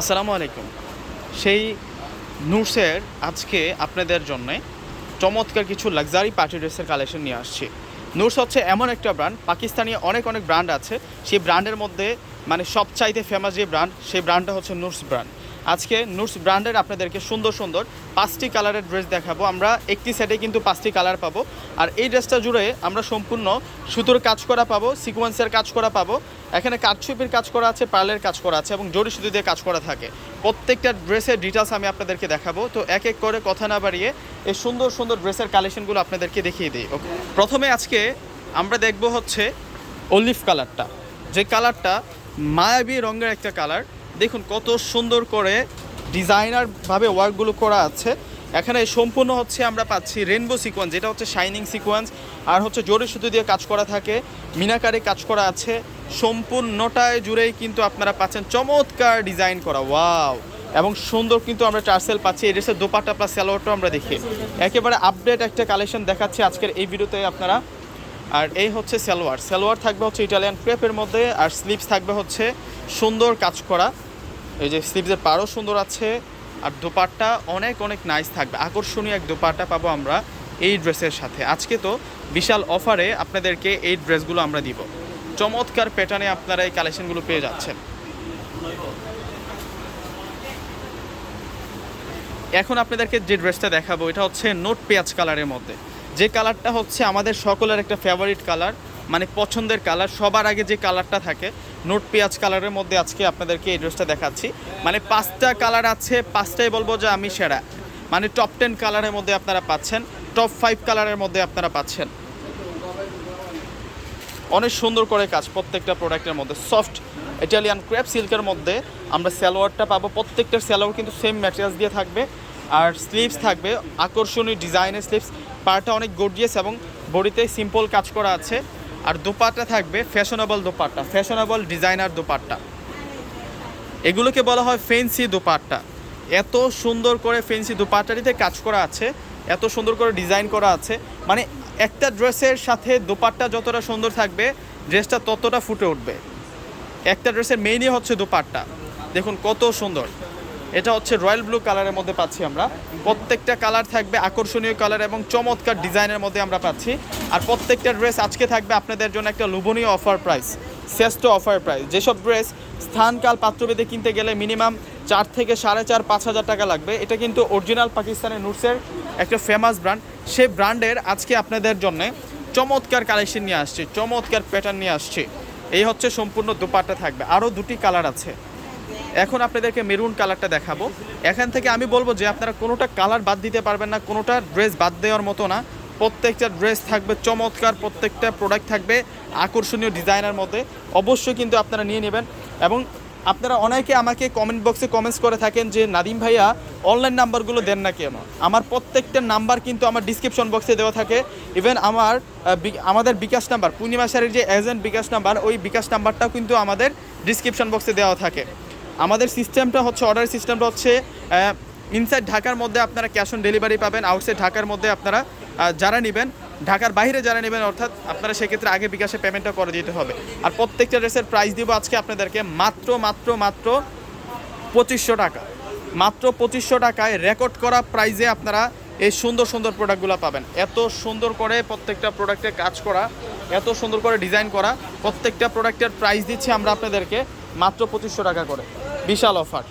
আসসালামু আলাইকুম। সেই নুরসের আজকে আপনাদের জন্যে চমৎকার কিছু লাক্সারি পার্টি ড্রেসের কালেকশন নিয়ে আসছি। নুরস হচ্ছে এমন একটা ব্র্যান্ড পাকিস্তানি অনেক অনেক ব্র্যান্ড আছে। সেই ব্র্যান্ডের মধ্যে মানে সবচাইতে ফেমাস যে ব্র্যান্ড সেই ব্র্যান্ডটা হচ্ছে নুরস ব্র্যান্ড আজকে নুটস ব্র্যান্ডের আপনাদেরকে সুন্দর সুন্দর পাঁচটি কালারের ড্রেস দেখাবো। আমরা একটি সেটে কিন্তু পাঁচটি কালার পাবো। আর এই ড্রেসটা জুড়ে আমরা সম্পূর্ণ সুতোর কাজ করা পাবো, সিকোয়েন্সের কাজ করা পাবো। এখানে কাঠছুপির কাজ করা আছে, পার্লের কাজ করা আছে এবং জড়ি সুতো দিয়ে কাজ করা থাকে। প্রত্যেকটা ড্রেসের ডিটেলস আমি আপনাদেরকে দেখাবো। তো এক এক করে কথা না বাড়িয়ে এই সুন্দর সুন্দর ড্রেসের কালেকশনগুলো আপনাদেরকে দেখিয়ে দিই। ওকে, প্রথমে আজকে আমরা দেখব হচ্ছে অলিভ কালারটা যে কালারটা মায়াবী রঙের একটা কালার দেখুন কত সুন্দর করে ডিজাইনারভাবে ওয়ার্কগুলো করা আছে। এখানে সম্পূর্ণ হচ্ছে আমরা পাচ্ছি রেনবো সিকোয়েন্স যেটা হচ্ছে শাইনিং সিকোয়েন্স আর হচ্ছে জোরে সুতো দিয়ে কাজ করা থাকে, মিনাকারে কাজ করা আছে। সম্পূর্ণটায় জুড়েই কিন্তু আপনারা পাচ্ছেন চমৎকার ডিজাইন করা ওয়াও এবং সুন্দর কিন্তু আমরা চার্সেল পাচ্ছি, এই ড্রেসের দোপাট্টা প্লাস স্যালোয়ারটাও আমরা দেখি। একেবারে আপডেট একটা কালেকশন দেখাচ্ছি আজকের এই ভিডিওতে আপনারা। আর এই হচ্ছে সালোয়ার সালোয়ার থাকবে হচ্ছে ইটালিয়ান ক্রেপের মধ্যে, আর স্লিপস থাকবে হচ্ছে সুন্দর কাজ করা। এই যে স্লিভসের পাড়ও সুন্দর আছে, আর দোপাট্টা অনেক অনেক নাইস থাকবে। আকর্ষণীয় এক দোপাট্টা পাবো আমরা এই ড্রেসের সাথে। আজকে তো বিশাল অফারে আপনাদেরকে এই ড্রেসগুলো আমরা দিব। চমৎকার প্যাটার্নে আপনারা এই কালেকশনগুলো পেয়ে যাচ্ছেন। এখন আপনাদেরকে যে ড্রেসটা দেখাবো, এটা হচ্ছে নোট পেঁয়াজ কালারের মধ্যে। যে কালারটা হচ্ছে আমাদের সকলের একটা ফেভারিট কালার মানে পছন্দের কালার সবার আগে যে কালারটা থাকে, নোট পেঁয়াজ কালারের মধ্যে আজকে আপনাদেরকে এই ড্রেসটা দেখাচ্ছি। মানে পাঁচটা কালার আছে, পাঁচটাই বলব যে আমি সেরা। মানে টপ টেন কালারের মধ্যে আপনারা পাচ্ছেন টপ ফাইভ কালারের মধ্যে আপনারা পাচ্ছেন। অনেক সুন্দর করে কাজ প্রত্যেকটা প্রোডাক্টের মধ্যে। সফট ইটালিয়ান ক্র্যাপ সিল্কের মধ্যে আমরা স্যালোয়ারটা পাবো। প্রত্যেকটা স্যালোয়ার কিন্তু সেম ম্যাটেরিয়ালস দিয়ে থাকবে। আর স্লিভস থাকবে, আকর্ষণীয় ডিজাইনের স্লিভস পাটা অনেক গর্জিয়াস এবং বডিতে সিম্পল কাজ করা আছে। আর দোপাট্টা থাকবে fashionable dupatta, fashionable designer dupatta. এগুলোকে বলা হয় ফেন্সি দোপাট্টা। এত সুন্দর করে ফেন্সি দোপাট্টাটিতে কাজ করা আছে, এত সুন্দর করে ডিজাইন করা আছে। মানে একটা ড্রেসের সাথে দোপাট্টা যতটা সুন্দর থাকবে, ড্রেসটা ততটা ফুটে উঠবে। একটা ড্রেসের মেইনই হচ্ছে দোপাট্টা। দেখুন কত সুন্দর। এটা হচ্ছে রয়্যাল ব্লু কালারের মধ্যে পাচ্ছি আমরা। প্রত্যেকটা কালার থাকবে আকর্ষণীয় কালার এবং চমৎকার ডিজাইনের মধ্যে আমরা পাচ্ছি। আর প্রত্যেকটা ড্রেস আজকে থাকবে আপনাদের জন্য একটা লোভনীয় অফার প্রাইস, শ্রেষ্ঠ অফার প্রাইস। যেসব ড্রেস স্থানকাল পাত্রভেদে কিনতে গেলে মিনিমাম চার থেকে সাড়ে চার, পাঁচ হাজার টাকা লাগবে। এটা কিন্তু অরিজিনাল পাকিস্তানের নুটসের একটা ফেমাস ব্র্যান্ড সেই ব্র্যান্ডের আজকে আপনাদের জন্য চমৎকার কালেকশন নিয়ে আসছি, চমৎকার প্যাটার্ন নিয়ে আসছি। এই হচ্ছে সম্পূর্ণ দুপাট্টা থাকবে। আরও দুটি কালার আছে। এখন আপনাদেরকে মেরুন কালারটা দেখাবো। এখান থেকে আমি বলব যে আপনারা কোনোটা কালার বাদ দিতে পারবেন না, কোনোটা ড্রেস বাদ দেওয়ার মতো না। প্রত্যেকটা ড্রেস থাকবে চমৎকার, প্রত্যেকটা প্রোডাক্ট থাকবে আকর্ষণীয় ডিজাইনের মধ্যে। অবশ্যই কিন্তু আপনারা নিয়ে নেবেন এবং আপনারা অনেকে আমাকে কমেন্ট বক্সে কমেন্টস করে থাকেন যে, নাদিম ভাইয়া অনলাইন নাম্বারগুলো দেন না কেন? আমার প্রত্যেকটা নাম্বার কিন্তু আমার ডিসক্রিপশন বক্সে দেওয়া থাকে। ইভেন আমার আমাদের বিকাশ নাম্বার পূর্ণিমা স্যারের যে এজেন্ট বিকাশ নাম্বার ওই বিকাশ নাম্বারটাও কিন্তু আমাদের ডিসক্রিপশন বক্সে দেওয়া থাকে। আমাদের সিস্টেমটা হচ্ছে অর্ডার সিস্টেমটা হচ্ছে ইনসাইড ঢাকার মধ্যে আপনারা ক্যাশ অন ডেলিভারি পাবেন আউটসাইড ঢাকার মধ্যে আপনারা যারা নেবেন, ঢাকার বাইরে যারা নেবেন, অর্থাৎ আপনারা সেক্ষেত্রে আগে বিকাশে পেমেন্টটা করে দিতে হবে। আর প্রত্যেকটা ড্রেসের প্রাইস দিব আজকে আপনাদেরকে মাত্র মাত্র মাত্র পঁচিশশো টাকা। মাত্র পঁচিশশো টাকায় রেকর্ড করা প্রাইজে আপনারা এই সুন্দর সুন্দর প্রোডাক্টগুলো পাবেন। এত সুন্দর করে প্রত্যেকটা প্রোডাক্টে কাজ করা, এত সুন্দর করে ডিজাইন করা, প্রত্যেকটা প্রোডাক্টের প্রাইস দিচ্ছি আমরা আপনাদেরকে। মাত্র পঁচিশশো টাকা করে। বিশাল অফার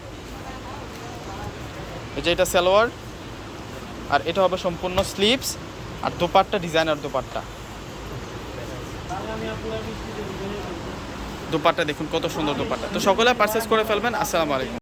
এই যে এটা সালোয়ার, আর এটা হবে সম্পূর্ণ স্লিপস আর দোপাট্টা ডিজাইনার দুপাট্টা। দুপাট্টা দেখুন কত সুন্দর দুপাট্টা। তো সকলে পারচেস করে ফেলবেন। আসসালামু আলাইকুম।